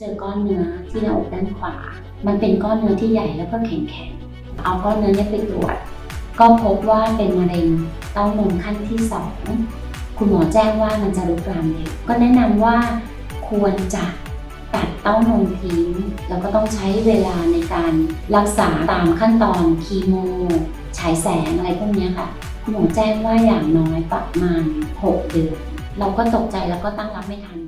จอก้อนเนื้อที่หน้าอกด้านขวา มันเป็นก้อนเนื้อที่ใหญ่แล้วก็แข็งๆ เอาก้อนเนื้อนี้ไปตรวจ ก็พบว่าเป็นมะเร็งเต้านมขั้นที่สองคุณหมอแจ้งว่ามันจะลุกลามเร็ว ก็แนะนำว่าควรจะตัดเต้านมทิ้ง แล้วก็ต้องใช้เวลาในการรักษาตามขั้นตอนคีโม ฉายแสงอะไรพวกนี้ค่ะ คุณหมอแจ้งว่าอย่างน้อยประมาณ 6 เดือน เราก็ตกใจแล้วก็ตั้งรับไม่ทัน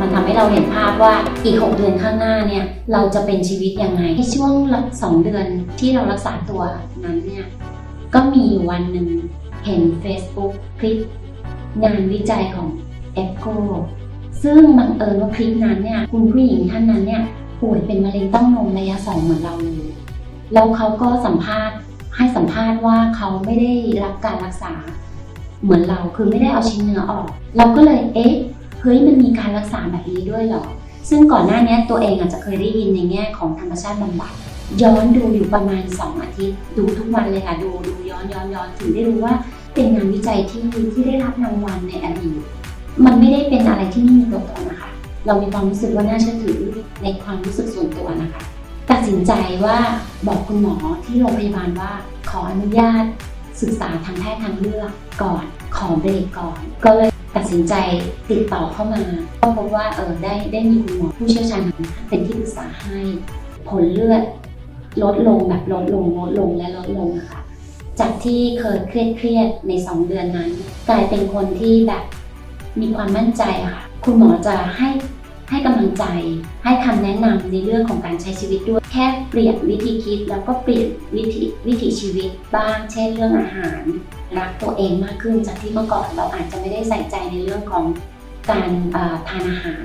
มันทำให้เราเห็นภาพว่าอีก 6 เดือนข้างหน้าเนี่ยเราจะเป็นชีวิตยังไงในช่วงสองเดือนที่เรารักษาตัวนั้นเนี่ยก็มีวันหนึ่งเห็น Facebook คลิปงานวิจัยของ e c o ซึ่งบังเอิญว่าคลิปนั้นเนี่ยคุณผู้หญิงท่านนั้นเนี่ยป่วยเป็นมะเร็งต้านมระยะสองเหมือนเราเลยแล้วเขาก็สัมภาษณ์ให้สัมภาษณ์ว่าเขาไม่ได้รับการรักษาเหมือนเราคือไม่ได้เอาชิ้นเนื้อออก เราก็เลยเอ๊ะ เฮ้ยมันมีการรักษาแบบนี้ด้วยเหรอ ซึ่งก่อนหน้านี้ตัวเองอาจจะเคยได้ยินในแง่ของธรรมชาติบำบัดย้อนดูอยู่ประมาณ 2 อาทิตย์ ดูทุกวันเลยค่ะ ดูดูย้อนย้อนย้อนถึงได้รู้ว่าเป็นงานวิจัยที่ที่ได้รับรางวัลในอดีตมันไม่ได้เป็นอะไรที่ไม่มีตัวตนนะคะ เรามีความรู้สึกว่าน่าเชื่อถือในความรู้สึกส่วนตัวนะคะ ตัดสินใจว่าบอกคุณหมอที่โรงพยาบาลว่าขออนุญาตศึกษาทางแพทย์ทางเลือกก่อน ขอเบรกก่อน ก็เลย สินใจติดต่อเข้ามาก็พบว่าเออได้ได้มีคุณหมอผู้เชี่ยวชาญเป็นที่ปรึกษาให้ผลเลือดลดลงแบบลดลงลดลงและลดลงค่ะ จากที่เคยเครียดเครียดใน 2 เดือนนั้น กลายเป็นคนที่แบบมีความมั่นใจค่ะ คุณหมอจะให้ ให้กำลังใจ ให้คำแนะนำในเรื่องของการใช้ชีวิตด้วย แค่เปลี่ยนวิธีคิดแล้วก็เปลี่ยนวิธีวิถีชีวิตบ้าง เช่นเรื่องอาหาร รักตัวเองมากขึ้นจากที่เมื่อก่อนเราอาจจะไม่ได้ใส่ใจในเรื่องของการทานอาหาร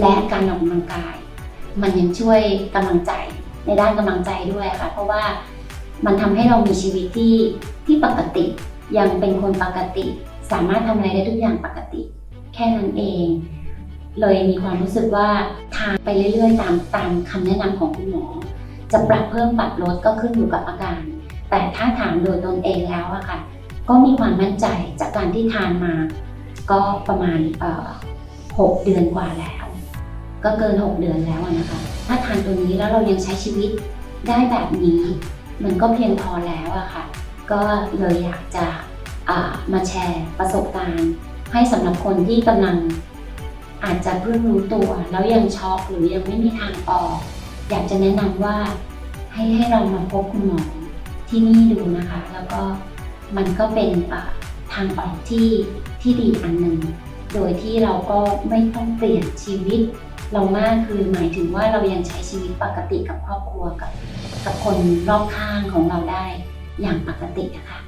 และการออกกำลังกาย มันยังช่วยกำลังใจในด้านกำลังใจด้วยค่ะ เพราะว่ามันทำให้เรามีชีวิตที่ที่ปกติยังเป็นคนปกติ สามารถทำอะไรได้ทุกอย่างปกติ แค่นั้นเอง เลยมีความรู้สึกว่าทานไปเรื่อยๆ ตามตามคำแนะนำของคุณหมอ จะปรับเพิ่มปรับลดก็ขึ้นอยู่กับอาการ แต่ถ้าถามโดยตนเองแล้วอะค่ะ ก็มีความมั่นใจจากการที่ทานมา ก็ประมาณหกเดือนกว่าแล้ว ก็เกิน 6 เดือนแล้วนะคะ ถ้าทานตัวนี้แล้วเรายังใช้ชีวิตได้แบบนี้ มันก็เพียงพอแล้วอะค่ะ ก็เลยอยากจะมาแชร์ประสบการณ์ ให้สำหรับคนที่กำลัง อาจจะเพิ่งรู้ตัว แล้วยังช็อกหรือยังไม่มีทางออก อยากจะแนะนำว่าให้ให้เรามาพบคุณหมอที่นี่ดูนะคะ แล้วก็มันก็เป็นทางออกที่ที่ดีอันหนึ่งโดยที่เราก็ไม่ต้องเปลี่ยนชีวิต เรามากคือหมายถึงว่าเรายังใช้ชีวิตปกติกับครอบครัวกับ กับคนรอบข้างของเราได้อย่างปกติะค่ะ